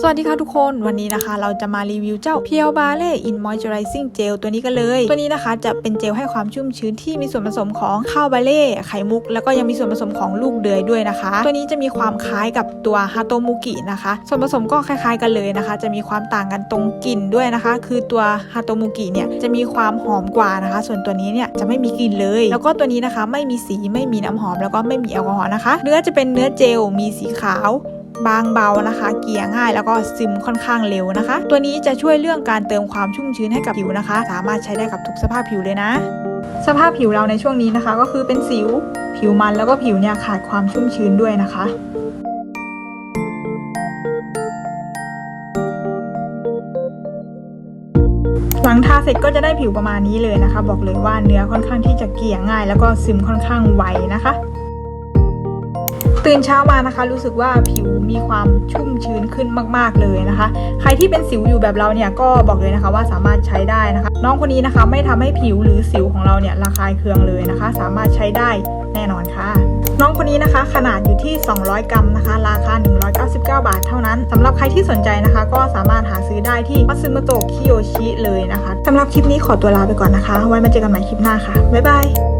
สวัสดีค่ะทุกคนวันนี้นะคะ เราจะมารีวิวเจ้า p พียวบาเล่อินมอยเจอไรซิ่งเจลตัวนี้กันเลย ตัวนี้นะคะจะเป็นเจลให้ความชุ่มชื้นที่มีส่วนผสมของข้าวบาเล่ไข่มุก แล้วก็ยังมีส่วนผสมของลูกเดือยด้วยนะคะ ตัวนี้จะมีความคล้ายกับตัวฮาโตมุกินะคะ ส่วนผสมก็คล้ายๆกันเลยนะคะ จะมีความต่างกันตรงกลิ่นด้วยนะคะ คือตัวฮาโตมุกิเนี่ยจะมีความหอมกว่านะคะ ส่วนตัวนี้เนี่ยจะไม่มีกลิ่นเลย แล้วก็ตัวนี้นะคะ ไม่มีสีไม่มีน้ำหอมแล้วก็ไม่มีแอลกอฮอล์นะคะ เนื้อจะเป็นเนื้อเจลมีสีขาว บางเบานะคะ เกลี่ยง่ายแล้วก็ซึมค่อนข้างเร็วนะคะ ตัวนี้จะช่วยเรื่องการเติมความชุ่มชื้นให้กับผิวนะคะ สามารถใช้ได้กับทุกสภาพผิวเลยนะ สภาพผิวเราในช่วงนี้นะคะ ก็คือเป็นสิว ผิวมันแล้วก็ผิวเนี่ยขาดความชุ่มชื้นด้วยนะคะหลังทาเสร็จก็จะได้ผิวประมาณนี้เลยนะคะ บอกเลยว่าเนื้อค่อนข้างที่จะเกลี่ยง่าย แล้วก็ซึมค่อนข้างไวนะคะ ตื่นเช้ามานะคะ รู้สึกว่าผิวมีความชุ่มชื้นขึ้นมาก ๆเลยนะคะ ใครที่เป็นสิวอยู่แบบเราเนี่ยก็บอกเลยนะคะว่าสามารถใช้ได้นะคะ น้องคนนี้นะคะไม่ทำให้ผิวหรือสิวของเราเนี่ยระคายเคืองเลยนะคะ สามารถใช้ได้แน่นอนค่ะ น้องคนนี้นะคะขนาดอยู่ที่ 200 กรัมนะคะ ราคา 199 บาทเท่านั้นสำหรับใครที่สนใจนะคะ ก็สามารถหาซื้อได้ที่มัตสึโมโตะคิโยชิเลยนะคะสำหรับคลิปนี้ขอตัวลาไปก่อนนะคะ ไว้มาเจอกันใหม่คลิปหน้าค่ะบ๊ายบาย